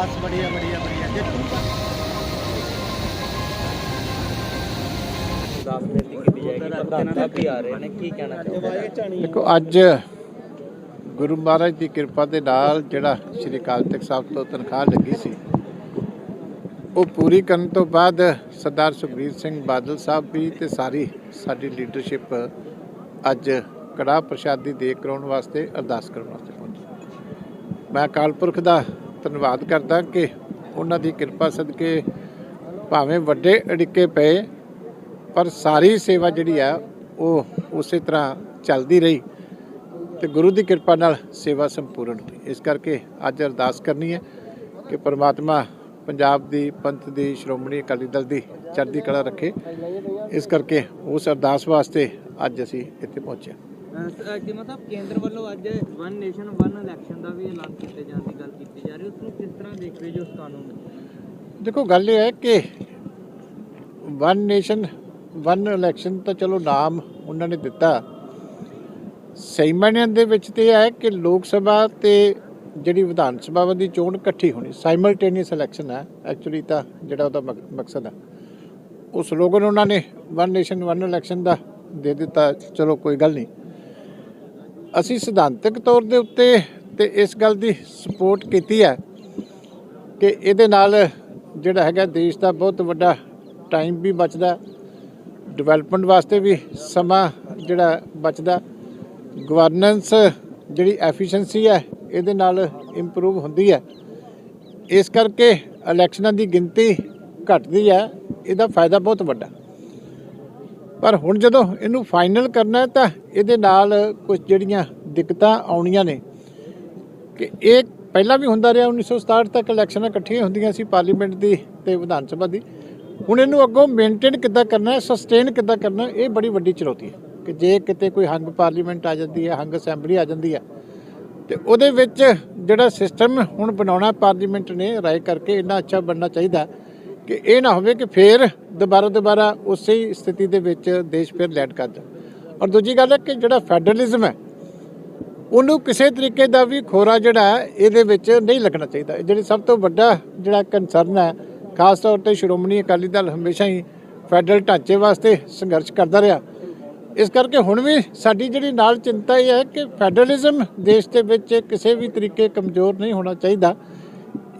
बस बढ़िया बढ़िया बढ़िया ਦੇਖੋ ਅੱਜ ਗੁਰੂ ਮਹਾਰਾਜ ਦੀ ਕਿਰਪਾ ਦੇ ਨਾਲ ਜਿਹੜਾ ਸ੍ਰੀ ਅਕਾਲ ਤਖਤ ਸਾਹਿਬ ਤੋਂ ਤਨਖਾਹ ਲੱਗੀ ਸੀ ਉਹ ਪੂਰੀ ਕਰਨ ਤੋਂ ਬਾਅਦ ਸਰਦਾਰ ਸੁਖਬੀਰ ਸਿੰਘ ਬਾਦਲ ਸਾਹਿਬ ਵੀ ਤੇ ਸਾਰੀ ਸਾਡੀ ਲੀਡਰਸ਼ਿਪ ਅੱਜ ਕੜਾ ਪ੍ਰਸ਼ਾਦੀ ਦੇ ਕਰਾਉਣ ਵਾਸਤੇ ਅਰਦਾਸ ਕਰਨ ਵਾਸਤੇ ਪਹੁੰਚੀ। ਮੈਂ ਕਾਲਪੁਰਖ ਦਾ ਧੰਨਵਾਦ ਕਰਦਾ ਕਿ ਉਹਨਾਂ ਦੀ ਕਿਰਪਾ ਸਦਕੇ ਭਾਵੇਂ ਵੱਡੇ ਅੜਿੱਕੇ ਪਏ, ਪਰ ਸਾਰੀ ਸੇਵਾ ਜਿਹੜੀ ਆ, ਉਹ ਉਸੇ ਤਰ੍ਹਾਂ ਚੱਲਦੀ ਰਹੀ ਤੇ ਗੁਰੂ ਦੀ ਕਿਰਪਾ ਨਾਲ ਸੇਵਾ ਸੰਪੂਰਨ ਹੋਈ ਇਸ ਕਰਕੇ ਅੱਜ ਅਰਦਾਸ ਕਰਨੀ ਹੈ ਕਿ ਪਰਮਾਤਮਾ ਪੰਜਾਬ ਦੀ ਪੰਥ ਦੀ ਸ਼੍ਰੋਮਣੀ ਅਕਾਲੀ ਦਲ ਦੀ ਚੜ੍ਹਦੀ ਕਲਾ ਰੱਖੇ ਇਸ ਕਰਕੇ ਉਸ ਅਰਦਾਸ ਵਾਸਤੇ ਅੱਜ ਅਸੀਂ ਇੱਥੇ ਪਹੁੰਚੇ ਹਾਂ। ਜਿਵੇਂ ਕੇਂਦਰ ਵੱਲੋਂ ਅੱਜ ਵਨ ਨੇਸ਼ਨ ਵਨ ਇਲੈਕਸ਼ਨ ਦਾ ਵੀ ਐਲਾਨ ਕੀਤੇ ਜਾਣ ਦੀ ਗੱਲ ਕੀਤੀ ਕਿਸ ਤਰ੍ਹਾਂ ਦੇਖ ਰਹੇ ਜੋ ਉਸ ਕਾਨੂੰਨ ਨੂੰ? ਦੇਖੋ, ਗੱਲ ਇਹ ਹੈ ਕਿ ਵਨ ਨੇਸ਼ਨ ਵਨ ਇਲੈਕਸ਼ਨ ਤਾਂ ਚਲੋ ਨਾਮ ਉਹਨਾਂ ਨੇ ਦਿੱਤਾ। ਸਹੀ ਦੇ ਵਿੱਚ ਤੇ ਇਹ ਹੈ ਕਿ ਲੋਕ ਸਭਾ ਤੇ ਜਿਹੜੀ ਵਿਧਾਨ ਸਭਾ ਦੀ ਚੋਣ ਇਕੱਠੀ ਹੋਣੀ ਸਾਈਮਲਟੇਨੀਅਸ ਇਲੈਕਸ਼ਨ ਹੈ ਐਕਚੁਅਲੀ ਤਾਂ ਜਿਹੜਾ ਉਹਦਾ ਮਕਸਦ ਹੈ। ਉਹ ਸਲੋਗਨ ਉਹਨਾਂ ਨੇ ਵਨ ਨੇਸ਼ਨ ਵਨ ਇਲੈਕਸ਼ਨ ਦਾ ਦੇ ਦਿੱਤਾ, ਚਲੋ ਕੋਈ ਗੱਲ ਨਹੀਂ। ਅਸੀਂ ਸਿਧਾਂਤਕ ਤੌਰ ਦੇ ਉੱਤੇ ਤੇ ਇਸ ਗੱਲ ਦੀ ਸਪੋਰਟ ਕੀਤੀ ਹੈ। ਕਿ ਇਹਦੇ ਨਾਲ ਜਿਹੜਾ ਹੈਗਾ ਦੇਸ਼ ਦਾ ਬਹੁਤ ਵੱਡਾ ਟਾਈਮ ਵੀ ਬਚਦਾ ਡਿਵੈਲਪਮੈਂਟ ਵਾਸਤੇ ਵੀ ਸਮਾਂ ਜਿਹੜਾ ਬਚਦਾ ਗਵਰਨੈਂਸ ਜਿਹੜੀ ਐਫੀਸ਼ੀਐਂਸੀ ਹੈ, ਇਹਦੇ ਨਾਲ ਇੰਪਰੂਵ ਹੁੰਦੀ ਹੈ। ਇਸ ਕਰਕੇ ਇਲੈਕਸ਼ਨਾਂ ਦੀ ਗਿਣਤੀ ਘਟਦੀ ਹੈ, ਇਹਦਾ ਫਾਇਦਾ ਬਹੁਤ ਵੱਡਾ। ਪਰ ਹੁਣ ਜਦੋਂ ਇਹਨੂੰ ਫਾਈਨਲ ਕਰਨਾ ਤਾਂ ਇਹਦੇ ਨਾਲ ਕੁਝ ਜਿਹੜੀਆਂ ਦਿੱਕਤਾਂ ਆਉਣੀਆਂ ਨੇ, ਕਿ ਇਹ ਪਹਿਲਾਂ ਵੀ ਹੁੰਦਾ ਰਿਹਾ 1967 ਤੱਕ ਇਲੈਕਸ਼ਨਾਂ ਇਕੱਠੀਆਂ ਹੁੰਦੀਆਂ ਸੀ ਪਾਰਲੀਮੈਂਟ ਦੀ ਤੇ ਵਿਧਾਨ ਸਭਾ ਦੀ। ਹੁਣ ਇਹਨੂੰ ਅੱਗੋਂ ਮੇਨਟੇਨ ਕਿੱਦਾਂ ਕਰਨਾ ਹੈ ਸਸਟੇਨ ਕਿੱਦਾਂ ਕਰਨਾ ਇਹ ਬੜੀ ਵੱਡੀ ਚੁਣੌਤੀ ਹੈ ਕਿ ਜੇ ਕਿਤੇ ਕੋਈ ਹੰਗ ਪਾਰਲੀਮੈਂਟ ਆ ਜਾਂਦੀ ਹੈ, ਹੰਗ ਅਸੈਂਬਲੀ ਆ ਜਾਂਦੀ ਹੈ, ਤੇ ਉਹਦੇ ਵਿੱਚ ਜਿਹੜਾ ਸਿਸਟਮ ਹੁਣ ਬਣਾਉਣਾ ਪਾਰਲੀਮੈਂਟ ਨੇ ਰਾਏ ਕਰਕੇ ਇੰਨਾ ਅੱਛਾ ਬਣਨਾ ਚਾਹੀਦਾ ਕਿ ਇਹ ਨਾ ਹੋਵੇ ਕਿ ਫੇਰ ਦੁਬਾਰਾ ਦੁਬਾਰਾ ਉਸੇ ਹੀ ਸਥਿਤੀ ਦੇ ਵਿੱਚ ਦੇਸ਼ ਫਿਰ ਲੈਂਡ ਕਰ ਜਾ ਔਰ ਦੂਜੀ ਗੱਲ ਹੈ ਕਿ ਜਿਹੜਾ ਫੈਡਰਲਿਜ਼ਮ ਹੈ ਉਹਨੂੰ ਕਿਸੇ ਤਰੀਕੇ ਦਾ ਵੀ ਖੋਰਾ ਜਿਹੜਾ ਇਹਦੇ ਵਿੱਚ ਨਹੀਂ ਲੱਗਣਾ ਚਾਹੀਦਾ। ਜਿਹੜੀ ਸਭ ਤੋਂ ਵੱਡਾ ਜਿਹੜਾ ਕੰਸਰਨ ਹੈ, ਖਾਸ ਤੌਰ ਤੇ ਸ਼੍ਰੋਮਣੀ ਅਕਾਲੀ ਦਲ ਹਮੇਸ਼ਾ ਹੀ ਫੈਡਰਲ ਢਾਂਚੇ ਵਾਸਤੇ ਸੰਘਰਸ਼ ਕਰਦਾ ਰਿਹਾ। ਇਸ ਕਰਕੇ ਹੁਣ ਵੀ ਸਾਡੀ ਜਿਹੜੀ ਨਾਲ ਚਿੰਤਾ ਇਹ ਹੈ ਕਿ ਫੈਡਰਲਿਜ਼ਮ ਦੇਸ਼ ਦੇ ਵਿੱਚ ਕਿਸੇ ਵੀ ਤਰੀਕੇ ਕਮਜ਼ੋਰ ਨਹੀਂ ਹੋਣਾ ਚਾਹੀਦਾ।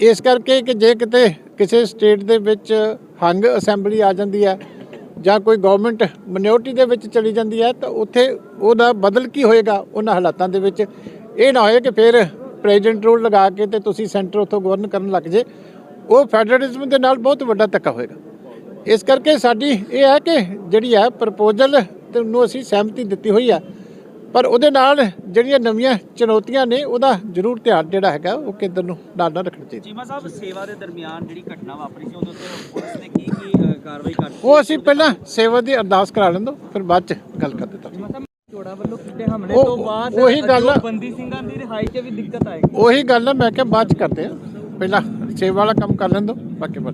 ਇਸ ਕਰਕੇ ਕਿ ਜੇ ਕਿਤੇ ਕਿਸੇ ਸਟੇਟ ਦੇ ਵਿੱਚ ਹੰਗ ਅਸੈਂਬਲੀ ਆ ਜਾਂਦੀ ਹੈ ਜਾਂ ਕੋਈ ਗਵਰਨਮੈਂਟ ਮਿਨੋਰਟੀ ਦੇ ਵਿੱਚ ਚਲੀ ਜਾਂਦੀ ਹੈ, ਤਾਂ ਉੱਥੇ ਉਹਦਾ ਬਦਲ ਕੀ ਹੋਏਗਾ? ਉਹਨਾਂ ਹਾਲਾਤਾਂ ਦੇ ਵਿੱਚ ਇਹ ਨਾ ਹੋਏ ਕਿ ਫਿਰ ਪ੍ਰੈਜ਼ੀਡੈਂਟ ਰੂਲ ਲਗਾ ਕੇ ਤੇ ਤੁਸੀਂ ਸੈਂਟਰ ਉੱਥੋਂ ਗਵਰਨ ਕਰਨ ਲੱਗ ਜੇ। ਉਹ ਫੈਡਰਲਿਜ਼ਮ ਦੇ ਨਾਲ ਬਹੁਤ ਵੱਡਾ ਧੱਕਾ ਹੋਏਗਾ। ਇਸ ਕਰਕੇ ਸਾਡੀ ਇਹ ਹੈ ਕਿ ਜਿਹੜੀ ਹੈ ਪ੍ਰਪੋਜ਼ਲ ਤੇ ਨੂੰ ਅਸੀਂ ਸਹਿਮਤੀ ਦਿੱਤੀ ਹੋਈ ਆ। ਪਰ ਉਹਦੇ ਨਾਲ ਜਿਹੜੀਆਂ ਨਵੀਆਂ ਚੁਣੌਤੀਆਂ ਨੇ, ਉਹਦਾ ਜ਼ਰੂਰ ਧਿਆਨ ਜਿਹੜਾ ਹੈਗਾ, ਉਹ ਕੇਂਦਰ ਨੂੰ ਨਾਲ ਨਾਲ ਰੱਖਣਾ ਚਾਹੀਦਾ। ਚੀਮਾ ਸਾਹਿਬ, ਸੇਵਾ ਦੇ ਦਰਮਿਆਨ ਜਿਹੜੀ ਘਟਨਾ ਵਾਪਰੀ ਸੀ ਉਦੋਂ ਤੇ ਪੁਲਿਸ ਨੇ ਕੀ ਕੀ ਕਾਰਵਾਈ ਕਰ ਉਹ ਅਸੀਂ ਪਹਿਲਾਂ ਸੇਵਾ ਦੀ ਅਰਦਾਸ ਕਰਾ ਲੈਂਦੋ ਫਿਰ ਬਾਅਦ ਚ ਗੱਲ ਕਰ ਦਿੱਤਾ ਚੋੜਾ ਵੱਲੋਂ ਕੀਤੇ ਹਮਲੇ ਉਹ- ਤੋਂ ਬਾਅਦ ਉਹੀ ਗੱਲ ਆ। ਬੰਦੀ ਸਿੰਘਾਂ ਦੀ ਰਿਹਾਈ 'ਚ ਵੀ ਦਿੱਕਤ ਆਏਗੀ ਉਹੀ ਗੱਲ ਹੈ ਮੈਂ ਕਿਹਾ ਬਾਅਦ ਚ ਕਰਦੇ ਆ ਪਹਿਲਾਂ ਸੇਵਾ ਵਾਲਾ ਕੰਮ ਕਰ ਲੈਂਦੋ ਬਾਕੀ ਬਾਅਦ 'ਚ।